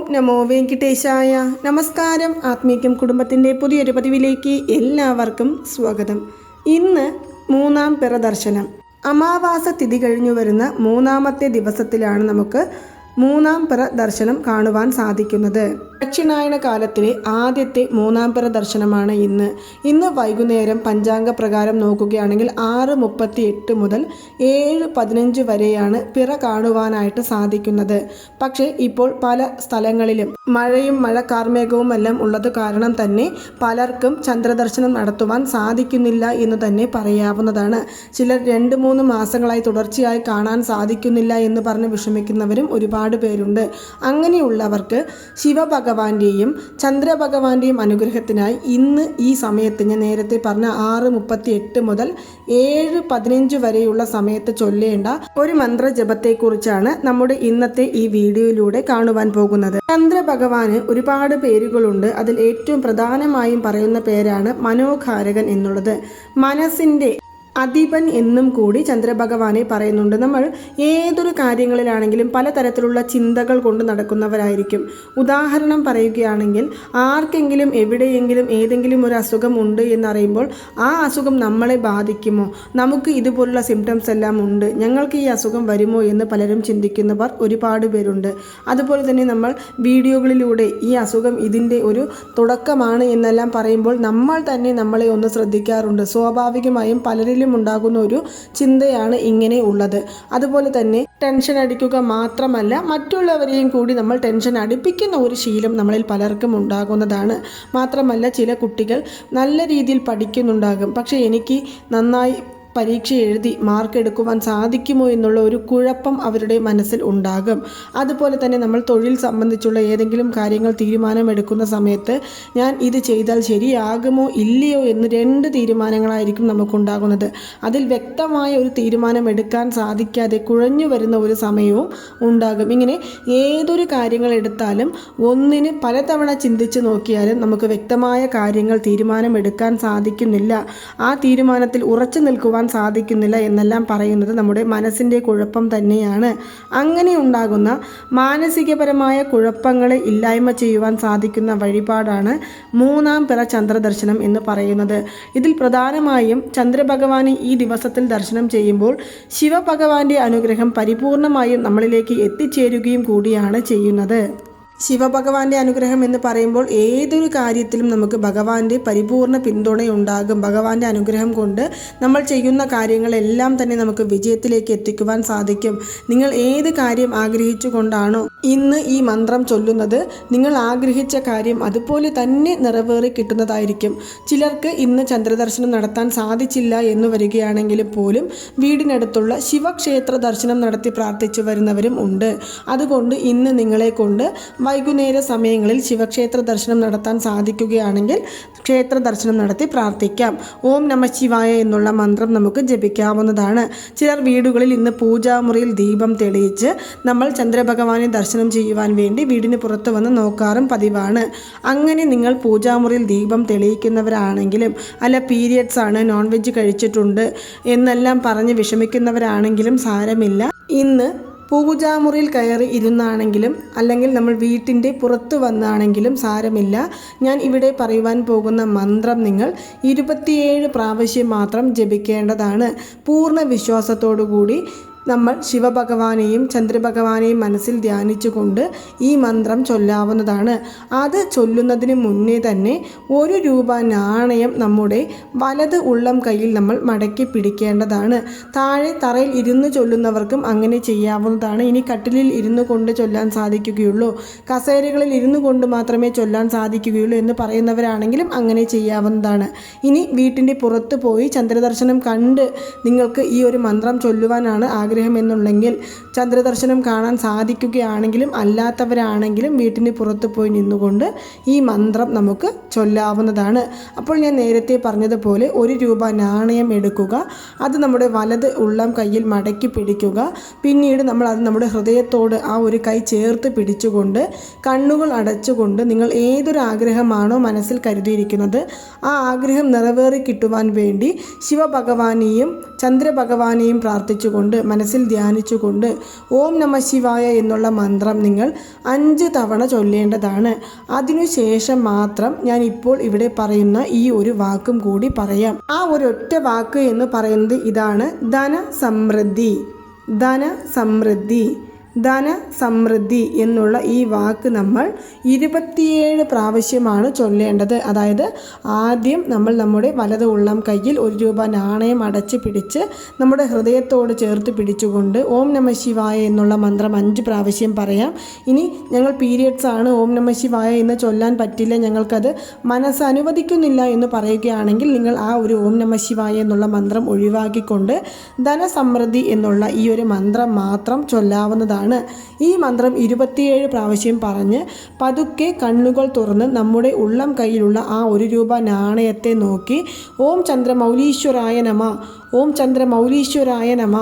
ഓം നമോ വെങ്കിട്ടേശായ. നമസ്കാരം. ആത്മീക്യം കുടുംബത്തിന്റെ പുതിയൊരു പതിവിലേക്ക് എല്ലാവർക്കും സ്വാഗതം. ഇന്ന് മൂന്നാം പിറദർശനം അമാവാസ തിഥി കഴിഞ്ഞു വരുന്ന മൂന്നാമത്തെ ദിവസത്തിലാണ് നമുക്ക് മൂന്നാം പിറ ദർശനം കാണുവാൻ സാധിക്കുന്നത്. ദക്ഷിണായന കാലത്തിലെ ആദ്യത്തെ മൂന്നാം പിറ ദർശനമാണ് ഇന്ന്. ഇന്ന് വൈകുന്നേരം പഞ്ചാംഗ പ്രകാരം നോക്കുകയാണെങ്കിൽ ആറ് മുപ്പത്തി എട്ട് മുതൽ ഏഴ് പതിനഞ്ച് വരെയാണ് പിറ കാണുവാനായിട്ട് സാധിക്കുന്നത്. പക്ഷേ ഇപ്പോൾ പല സ്ഥലങ്ങളിലും മഴയും മഴ കാർമേഘവും എല്ലാം ഉള്ളത് കാരണം തന്നെ പലർക്കും ചന്ദ്രദർശനം നടത്തുവാൻ സാധിക്കുന്നില്ല എന്ന് തന്നെ പറയാവുന്നതാണ്. ചിലർ രണ്ട് മൂന്ന് മാസങ്ങളായി തുടർച്ചയായി കാണാൻ സാധിക്കുന്നില്ല എന്ന് പറഞ്ഞ് വിഷമിക്കുന്നവരും ഒരുപാട് പേരുണ്ട്. അങ്ങനെയുള്ളവർക്ക് ശിവഭഗവാന്റെയും ചന്ദ്രഭഗവാന്റെയും അനുഗ്രഹത്തിനായി ഇന്ന് ഈ സമയത്ത് ഞാൻ നേരത്തെ പറഞ്ഞ ആറ് മുപ്പത്തി എട്ട് മുതൽ ഏഴ് പതിനഞ്ച് വരെയുള്ള സമയത്ത് ചൊല്ലേണ്ട ഒരു മന്ത്രജപത്തെക്കുറിച്ചാണ് നമ്മുടെ ഇന്നത്തെ ഈ വീഡിയോയിലൂടെ കാണുവാൻ പോകുന്നത്. ചന്ദ്രഭഗവാന് ഒരുപാട് പേരുകളുണ്ട്. അതിൽ ഏറ്റവും പ്രധാനമായും പറയുന്ന പേരാണ് മനോഹാരകൻ എന്നുള്ളത്. മനസ്സിന്റെ അധിപൻ എന്നും കൂടി ചന്ദ്രഭഗവാനെ പറയുന്നുണ്ട്. നമ്മൾ ഏതൊരു കാര്യങ്ങളിലാണെങ്കിലും പലതരത്തിലുള്ള ചിന്തകൾ കൊണ്ട് നടക്കുന്നവരായിരിക്കും. ഉദാഹരണം പറയുകയാണെങ്കിൽ ആർക്കെങ്കിലും എവിടെയെങ്കിലും ഏതെങ്കിലും ഒരു അസുഖം ഉണ്ട് എന്നറിയുമ്പോൾ ആ അസുഖം നമ്മളെ ബാധിക്കുമോ? നമുക്ക് ഇതുപോലുള്ള സിംറ്റംസ് എല്ലാം ഉണ്ട്. ഞങ്ങൾക്ക് ഈ അസുഖം വരുമോ എന്ന് പലരും ചിന്തിക്കുന്നവർ ഒരുപാട് പേരുണ്ട്. അതുപോലെ തന്നെ നമ്മൾ വീഡിയോകളിലൂടെ ഈ അസുഖം ഇതിന്റെ ഒരു തുടക്കമാണ് എന്നെല്ലാം പറയുമ്പോൾ നമ്മൾ തന്നെ നമ്മളെ ഒന്ന് ശ്രദ്ധിക്കാറുണ്ട്. സ്വാഭാവികമായും പലരിലും ഉണ്ടാകുന്ന ഒരു ചിന്തയാണ് ഇങ്ങനെ ഉള്ളത്. അതുപോലെ തന്നെ ടെൻഷൻ അടിക്കുക മാത്രമല്ല മറ്റുള്ളവരെയും കൂടി നമ്മൾ ടെൻഷൻ അടിപ്പിക്കുന്ന ഒരു ശീലം നമ്മളിൽ പലർക്കും ഉണ്ടാകുന്നതാണ്. മാത്രമല്ല ചില കുട്ടികൾ നല്ല രീതിയിൽ പഠിക്കുന്നുണ്ടാകും. പക്ഷേ എനിക്ക് നന്നായി പരീക്ഷ എഴുതി മാർക്ക് എടുക്കുവാൻ സാധിക്കുമോ എന്നുള്ള ഒരു കുഴപ്പം അവരുടെ മനസ്സിൽ ഉണ്ടാകും. അതുപോലെ തന്നെ നമ്മൾ തൊഴിൽ സംബന്ധിച്ചുള്ള ഏതെങ്കിലും കാര്യങ്ങൾ തീരുമാനമെടുക്കുന്ന സമയത്ത് ഞാൻ ഇത് ചെയ്താൽ ശരിയാകുമോ ഇല്ലയോ എന്ന് രണ്ട് തീരുമാനങ്ങളായിരിക്കും നമുക്കുണ്ടാകുന്നത്. അതിൽ വ്യക്തമായ ഒരു തീരുമാനം എടുക്കാൻ സാധിക്കാതെ കുഴഞ്ഞു വരുന്ന ഒരു സമയവും ഉണ്ടാകും. ഇങ്ങനെ ഏതൊരു കാര്യങ്ങൾ എടുത്താലും ഒന്നിന് പലതവണ ചിന്തിച്ച് നോക്കിയാലും നമുക്ക് വ്യക്തമായ കാര്യങ്ങൾ തീരുമാനമെടുക്കാൻ സാധിക്കുന്നില്ല. ആ തീരുമാനത്തിൽ ഉറച്ചു നിൽക്കുവാൻ സാധിക്കുന്നില്ല എന്നെല്ലാം പറയുന്നത് നമ്മുടെ മനസ്സിന്റെ കുഴപ്പം തന്നെയാണ്. അങ്ങനെ ഉണ്ടാകുന്ന മാനസികപരമായ കുഴപ്പങ്ങളെ ഇല്ലായ്മ ചെയ്യുവാൻ സാധിക്കുന്ന വഴിപാടാണ് മൂന്നാം പിറ ചന്ദ്രദർശനം എന്ന് പറയുന്നത്. ഇതിൽ പ്രധാനമായും ചന്ദ്രഭഗവാനെ ഈ ദിവസത്തിൽ ദർശനം ചെയ്യുമ്പോൾ ശിവഭഗവാന്റെ അനുഗ്രഹം പരിപൂർണമായും നമ്മളിലേക്ക് എത്തിച്ചേരുകയും കൂടിയാണ് ചെയ്യുന്നത്. ശിവഭഗവാന്റെ അനുഗ്രഹം എന്ന് പറയുമ്പോൾ ഏതൊരു കാര്യത്തിലും നമുക്ക് ഭഗവാന്റെ പരിപൂർണ പിന്തുണയുണ്ടാകും. ഭഗവാന്റെ അനുഗ്രഹം കൊണ്ട് നമ്മൾ ചെയ്യുന്ന കാര്യങ്ങളെല്ലാം തന്നെ നമുക്ക് വിജയത്തിലേക്ക് എത്തിക്കുവാൻ സാധിക്കും. നിങ്ങൾ ഏത് കാര്യം ആഗ്രഹിച്ചു കൊണ്ടാണോ ഇന്ന് ഈ മന്ത്രം ചൊല്ലുന്നത് നിങ്ങൾ ആഗ്രഹിച്ച കാര്യം അതുപോലെ തന്നെ നിറവേറി കിട്ടുന്നതായിരിക്കും. ചിലർക്ക് ഇന്ന് ചന്ദ്രദർശനം നടത്താൻ സാധിച്ചില്ല എന്ന് വരികയാണെങ്കിൽ പോലും വീടിനടുത്തുള്ള ശിവക്ഷേത്ര ദർശനം നടത്തി പ്രാർത്ഥിച്ചു വരുന്നവരും ഉണ്ട്. അതുകൊണ്ട് ഇന്ന് നിങ്ങളെ കൊണ്ട് വൈകുന്നേര സമയങ്ങളിൽ ശിവക്ഷേത്ര ദർശനം നടത്താൻ സാധിക്കുകയാണെങ്കിൽ ക്ഷേത്ര ദർശനം നടത്തി പ്രാർത്ഥിക്കാം. ഓം നമ ശിവായ എന്നുള്ള മന്ത്രം നമുക്ക് ജപിക്കാവുന്നതാണ്. ചിലർ വീടുകളിൽ ഇന്ന് പൂജാമുറിയിൽ ദീപം തെളിയിച്ച് നമ്മൾ ചന്ദ്രഭഗവാനെ ദർശനം ചെയ്യുവാൻ വേണ്ടി വീടിന് പുറത്തു വന്ന് നോക്കാറും പതിവാണ്. അങ്ങനെ നിങ്ങൾ പൂജാമുറിയിൽ ദീപം തെളിയിക്കുന്നവരാണെങ്കിലും അല്ല പീരിയഡ്സ് ആണ് നോൺ വെജ് കഴിച്ചിട്ടുണ്ട് എന്നെല്ലാം പറഞ്ഞ് വിഷമിക്കുന്നവരാണെങ്കിലും സാരമില്ല. ഇന്ന് പൂജാമുറിയിൽ കയറി ഇരുന്നാണെങ്കിലും അല്ലെങ്കിൽ നമ്മൾ വീട്ടിന്റെ പുറത്ത് വന്നാണെങ്കിലും സാരമില്ല. ഞാൻ ഇവിടെ പറയുവാൻ പോകുന്ന മന്ത്രം നിങ്ങൾ ഇരുപത്തിയേഴ് പ്രാവശ്യം മാത്രം ജപിക്കേണ്ടതാണ്. പൂർണ വിശ്വാസത്തോടു കൂടി നമ്മൾ ശിവഭഗവാനെയും ചന്ദ്രഭഗവാനെയും മനസ്സിൽ ധ്യാനിച്ചുകൊണ്ട് ഈ മന്ത്രം ചൊല്ലാവുന്നതാണ്. അത് ചൊല്ലുന്നതിന് മുന്നേ തന്നെ ഒരു രൂപ നാണയം നമ്മുടെ വലത് ഉള്ളം കയ്യിൽ നമ്മൾ മടക്കി പിടിക്കേണ്ടതാണ്. താഴെ തറയിൽ ഇരുന്ന് ചൊല്ലുന്നവർക്കും അങ്ങനെ ചെയ്യാവുന്നതാണ്. ഇനി കട്ടിലിൽ ഇരുന്നു കൊണ്ട് ചൊല്ലാൻ സാധിക്കുകയുള്ളൂ. കസേരകളിൽ ഇരുന്നു കൊണ്ട് മാത്രമേ ചൊല്ലാൻ സാധിക്കുകയുള്ളൂ എന്ന് പറയുന്നവരാണെങ്കിലും അങ്ങനെ ചെയ്യാവുന്നതാണ്. ഇനി വീട്ടിന്റെ പുറത്ത് പോയി ചന്ദ്രദർശനം കണ്ട് നിങ്ങൾക്ക് ഈ ഒരു മന്ത്രം ചൊല്ലുവാനാണ് ആഗ്രഹം. എന്നുണ്ടെങ്കിൽ ചന്ദ്രദർശനം കാണാൻ സാധിക്കുകയാണെങ്കിലും അല്ലാത്തവരാണെങ്കിലും വീട്ടിന് പുറത്ത് പോയി നിന്നുകൊണ്ട് ഈ മന്ത്രം നമുക്ക് ചൊല്ലാവുന്നതാണ്. അപ്പോൾ ഞാൻ നേരത്തെ പറഞ്ഞതുപോലെ ഒരു രൂപ നാണയം എടുക്കുക അത് നമ്മുടെ വലത് ഉള്ളം കയ്യിൽ മടക്കി പിടിക്കുക പിന്നീട് നമ്മൾ അത് നമ്മുടെ ഹൃദയത്തോട് ആ ഒരു കൈ ചേർത്ത് പിടിച്ചുകൊണ്ട് കണ്ണുകൾ അടച്ചുകൊണ്ട് നിങ്ങൾ ഏതൊരു ആഗ്രഹമാണോ മനസ്സിൽ കരുതിയിരിക്കുന്നത് ആ ആഗ്രഹം നിറവേറി കിട്ടുവാൻ വേണ്ടി ശിവഭഗവാനെയും ചന്ദ്രഭഗവാനെയും പ്രാർത്ഥിച്ചുകൊണ്ട് മനസ്സിൽ ധ്യാനിച്ചുകൊണ്ട് ഓം നമ ശിവായ എന്നുള്ള മന്ത്രം നിങ്ങൾ അഞ്ച് തവണ ചൊല്ലേണ്ടതാണ്. അതിനുശേഷം മാത്രം ഞാൻ ഇപ്പോൾ ഇവിടെ പറയുന്ന ഈ ഒരു വാക്കും കൂടി പറയാം. ആ ഒരൊറ്റ വാക്ക് എന്ന് പറയുന്നത് ഇതാണ് ധനസമൃദ്ധി. ധനസമൃദ്ധി. ധനസമൃദ്ധി എന്നുള്ള ഈ വാക്ക് നമ്മൾ ഇരുപത്തിയേഴ് പ്രാവശ്യമാണ് ചൊല്ലേണ്ടത്. അതായത് ആദ്യം നമ്മൾ നമ്മുടെ വലത് ഉള്ളം കയ്യിൽ ഒരു രൂപ നാണയം അടച്ച് പിടിച്ച് നമ്മുടെ ഹൃദയത്തോട് ചേർത്ത് പിടിച്ചുകൊണ്ട് ഓം നമ ശിവായ എന്നുള്ള മന്ത്രം അഞ്ച് പ്രാവശ്യം പറയാം. ഇനി ഞങ്ങൾ പീരിയഡ്സ് ആണ് ഓം നമ ശിവായ എന്ന് ചൊല്ലാൻ പറ്റില്ല. ഞങ്ങൾക്കത് മനസ്സ് അനുവദിക്കുന്നില്ല എന്ന് പറയുകയാണെങ്കിൽ നിങ്ങൾ ആ ഒരു ഓം നമ ശിവായ എന്നുള്ള മന്ത്രം ഒഴിവാക്കിക്കൊണ്ട് ധനസമൃദ്ധി എന്നുള്ള ഈ ഒരു മന്ത്രം മാത്രം ചൊല്ലാവുന്നതാണ് ഈ മന്ത്രം ഇരുപത്തിയേഴ് പ്രാവശ്യം പറഞ്ഞ് പതുക്കെ കണ്ണുകൾ തുറന്ന് നമ്മുടെ ഉള്ളം കയ്യിലുള്ള ആ ഒരു രൂപ നാണയത്തെ നോക്കി ഓം ചന്ദ്രമൗലീശ്വരായ നമ ഓം ചന്ദ്രമൗലീശ്വരായ നമ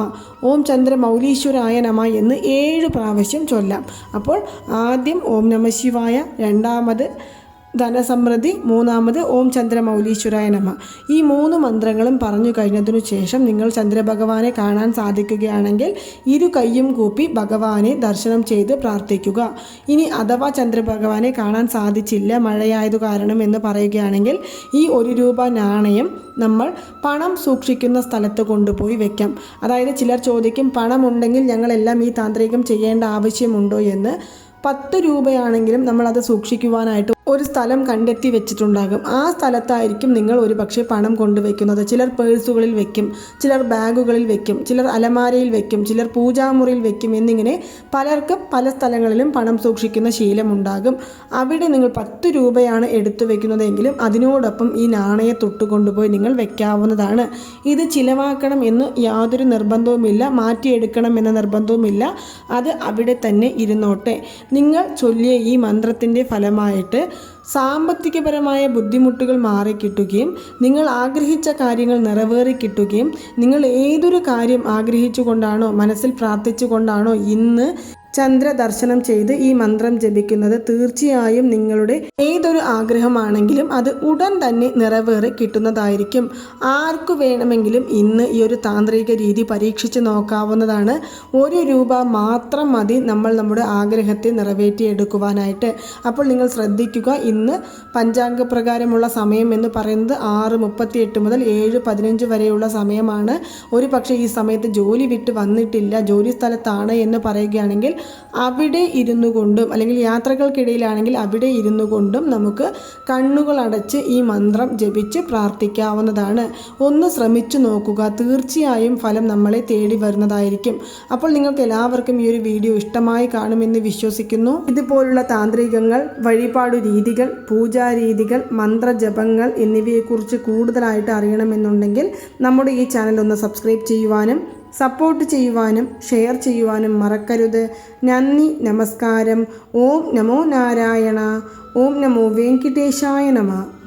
ഓം ചന്ദ്രമൗലീശ്വരായ നമ എന്ന് ഏഴ് പ്രാവശ്യം ചൊല്ലാം. അപ്പോൾ ആദ്യം ഓം നമ ശിവായ രണ്ടാമത് ധനസമൃദ്ധി മൂന്നാമത് ഓം ചന്ദ്രമൗലീശ്വരായ നമ. ഈ മൂന്ന് മന്ത്രങ്ങളും പറഞ്ഞു കഴിഞ്ഞതിനു ശേഷം നിങ്ങൾ ചന്ദ്രഭഗവാനെ കാണാൻ സാധിക്കുകയാണെങ്കിൽ ഇരു കൈയും കൂപ്പി ഭഗവാനെ ദർശനം ചെയ്ത് പ്രാർത്ഥിക്കുക. ഇനി അഥവാ ചന്ദ്രഭഗവാനെ കാണാൻ സാധിച്ചില്ല മഴയായതു കാരണം എന്ന് പറയുകയാണെങ്കിൽ ഈ ഒരു രൂപ നാണയം നമ്മൾ പണം സൂക്ഷിക്കുന്ന സ്ഥലത്ത് കൊണ്ടുപോയി വെക്കാം. അതായത് ചിലർ ചോദിക്കും പണമുണ്ടെങ്കിൽ ഞങ്ങളെല്ലാം ഈ താന്ത്രികം ചെയ്യേണ്ട ആവശ്യമുണ്ടോ? എന്ന്. പത്ത് രൂപയാണെങ്കിലും നമ്മളത് സൂക്ഷിക്കുവാനായിട്ട് ഒരു സ്ഥലം കണ്ടെത്തി വെച്ചിട്ടുണ്ടാകും. ആ സ്ഥലത്തായിരിക്കും നിങ്ങൾ ഒരു പക്ഷേ പണം കൊണ്ടുവയ്ക്കുന്നത്. ചിലർ പേഴ്സുകളിൽ വെക്കും ചിലർ ബാഗുകളിൽ വെക്കും ചിലർ അലമാരയിൽ വെക്കും ചിലർ പൂജാമുറിയിൽ വെക്കും എന്നിങ്ങനെ പലർക്കും പല സ്ഥലങ്ങളിലും പണം സൂക്ഷിക്കുന്ന ശീലമുണ്ടാകും അവിടെ നിങ്ങൾ പത്ത് രൂപയാണ് എടുത്തു വെക്കുന്നതെങ്കിലും അതിനോടൊപ്പം ഈ നാണയ തൊട്ട് കൊണ്ടുപോയി നിങ്ങൾ വെക്കാവുന്നതാണ്. ഇത് ചിലവാക്കണം എന്ന് യാതൊരു നിർബന്ധവുമില്ല. മാറ്റിയെടുക്കണം എന്ന നിർബന്ധവുമില്ല. അത് അവിടെ തന്നെ ഇരുന്നോട്ടെ. നിങ്ങൾ ചൊല്ലിയ ഈ മന്ത്രത്തിന്റെ ഫലമായിട്ട് സാമ്പത്തികപരമായ ബുദ്ധിമുട്ടുകൾ മാറിക്കിട്ടുകയും നിങ്ങൾ ആഗ്രഹിച്ച കാര്യങ്ങൾ നിറവേറി കിട്ടുകയും നിങ്ങൾ ഏതൊരു കാര്യം ആഗ്രഹിച്ചുകൊണ്ടാണോ മനസ്സിൽ പ്രാർത്ഥിച്ചുകൊണ്ടാണോ ഇന്ന് ചന്ദ്ര ദർശനം ചെയ്ത് ഈ മന്ത്രം ജപിക്കുന്നത് തീർച്ചയായും നിങ്ങളുടെ ഏതൊരു ആഗ്രഹമാണെങ്കിലും അത് ഉടൻ തന്നെ നിറവേറി കിട്ടുന്നതായിരിക്കും. ആർക്കു വേണമെങ്കിലും ഇന്ന് ഈ ഒരു താന്ത്രിക രീതി പരീക്ഷിച്ച് നോക്കാവുന്നതാണ്. ഒരു രൂപ മാത്രം മതി നമ്മൾ നമ്മുടെ ആഗ്രഹത്തെ നിറവേറ്റിയെടുക്കുവാനായിട്ട്. അപ്പോൾ നിങ്ങൾ ശ്രദ്ധിക്കുക ഇന്ന് പഞ്ചാംഗ പ്രകാരമുള്ള സമയം എന്ന് പറയുന്നത് ആറ് മുപ്പത്തിയെട്ട് മുതൽ ഏഴ് പതിനഞ്ച് വരെയുള്ള സമയമാണ്. ഒരു പക്ഷേ ഈ സമയത്ത് ജോലി വിട്ട് വന്നിട്ടില്ല ജോലി സ്ഥലത്താണ് എന്ന് പറയുകയാണെങ്കിൽ അവിടെ ഇരുന്നു കൊണ്ടും അല്ലെങ്കിൽ യാത്രകൾക്കിടയിലാണെങ്കിൽ അവിടെ ഇരുന്നു കൊണ്ടും നമുക്ക് കണ്ണുകളടച്ച് ഈ മന്ത്രം ജപിച്ച് പ്രാർത്ഥിക്കാവുന്നതാണ്. ഒന്ന് ശ്രമിച്ചു നോക്കുക. തീർച്ചയായും ഫലം നമ്മളെ തേടി വരുന്നതായിരിക്കും. അപ്പോൾ നിങ്ങൾക്ക് എല്ലാവർക്കും ഈ ഒരു വീഡിയോ ഇഷ്ടമായി കാണുമെന്ന് വിശ്വസിക്കുന്നു. ഇതുപോലുള്ള താന്ത്രികങ്ങൾ വഴിപാടു രീതികൾ പൂജാരീതികൾ മന്ത്രജപങ്ങൾ എന്നിവയെക്കുറിച്ച് കൂടുതലായിട്ട് അറിയണമെന്നുണ്ടെങ്കിൽ നമ്മുടെ ഈ ചാനൽ ഒന്ന് സബ്സ്ക്രൈബ് ചെയ്യുവാനും സപ്പോർട്ട് ചെയ്യുവാനും ഷെയർ ചെയ്യുവാനും മറക്കരുത്. നന്ദി നമസ്കാരം. ഓം നമോ നാരായണ. ഓം നമോ വെങ്കിടേശായ നമ.